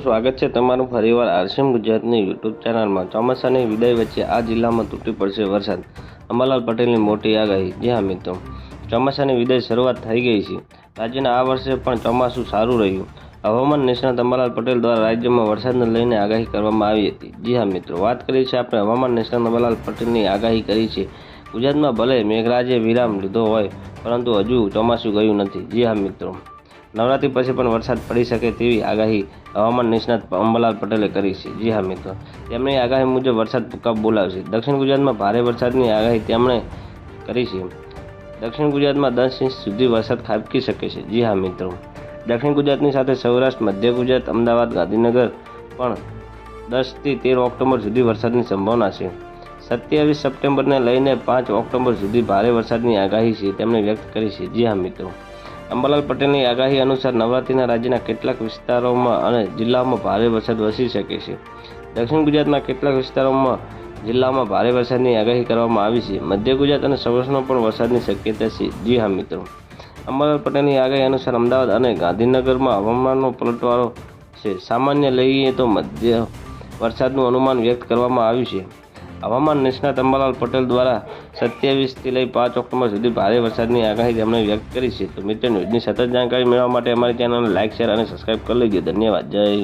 સ્વાગત છે તમારું ફરીવાર આરસીએમ ગુજરાતની યુટ્યુબ ચેનલમાં. ચોમાસાની વિદાય વચ્ચે આ જિલ્લામાં તૂટી પડશે વરસાદ. અંબાલાલ પટેલની મોટી આગાહી. જી હા, મિત્રો. ચોમાસાની વિદાય શરૂઆત થઈ ગઈ છે. રાજ્યના આ વર્ષે પણ ચોમાસું સારું રહ્યું. હવામાન નિષ્ણાત અંબાલાલ પટેલ દ્વારા રાજ્યમાં વરસાદને લઈને આગાહી કરવામાં આવી હતી. જી હા, મિત્રો. વાત કરી છે આપણે હવામાન નિષ્ણાત અંબાલાલ પટેલની આગાહી કરી છે. ગુજરાતમાં ભલે મેઘરાજે વિરામ લીધો હોય, પરંતુ હજુ ચોમાસું ગયું નથી. જી હા, મિત્રો. નવરાત્રી પછી પણ વરસાદ પડી શકે તેવી આગાહી હવામાન નિષ્ણાત અંબાલાલ પટેલે કરી છે. જી હા મિત્રો તેમની આગાહી મુજબ વરસાદ બોલાવશે. દક્ષિણ ગુજરાતમાં ભારે વરસાદની આગાહી તેમણે કરી છે. દક્ષિણ ગુજરાતમાં દસ ઇંચ સુધી વરસાદ ખાબકી શકે છે. જી હા મિત્રો, દક્ષિણ ગુજરાતની સાથે સૌરાષ્ટ્ર, મધ્ય ગુજરાત, અમદાવાદ, ગાંધીનગર પણ દસથી તેર ઓક્ટોબર સુધી વરસાદની સંભાવના છે. સત્યાવીસ સપ્ટેમ્બરને લઈને પાંચ ઓક્ટોબર સુધી ભારે વરસાદની આગાહી છે, તેમણે વ્યક્ત કરી છે. જી હા મિત્રો અંબાલાલ પટેલની આગાહી અનુસાર નવરાત્રિના રાજ્યના કેટલાક વિસ્તારોમાં અને જિલ્લાઓમાં ભારે વરસાદ વસી શકે છે. દક્ષિણ ગુજરાતના કેટલાક વિસ્તારોમાં જિલ્લામાં ભારે વરસાદની આગાહી કરવામાં આવી છે. મધ્ય ગુજરાત અને સૌરાષ્ટ્રમાં પણ વરસાદની શક્યતા છે. જી હા, મિત્રો. અંબાલાલ પટેલની આગાહી અનુસાર અમદાવાદ અને ગાંધીનગરમાં હવામાનનો પલટવારો છે. સામાન્ય લઈએ તો મધ્ય વરસાદનું અનુમાન વ્યક્ત કરવામાં આવ્યું છે. હવામાન નિષ્ણાત અંબાલાલ પટેલ દ્વારા સત્યાવીસથી લઈ પાંચ ઓક્ટોબર સુધી ભારે વરસાદની આગાહી તેમણે વ્યક્ત કરી છે. તો મિત્રો, ન્યૂઝની સતત જાણકારી મેળવવા માટે અમારી ચેનલને લાઇક શેર અને સબસ્ક્રાઇબ કરી લેજો. ધન્યવાદ. જય.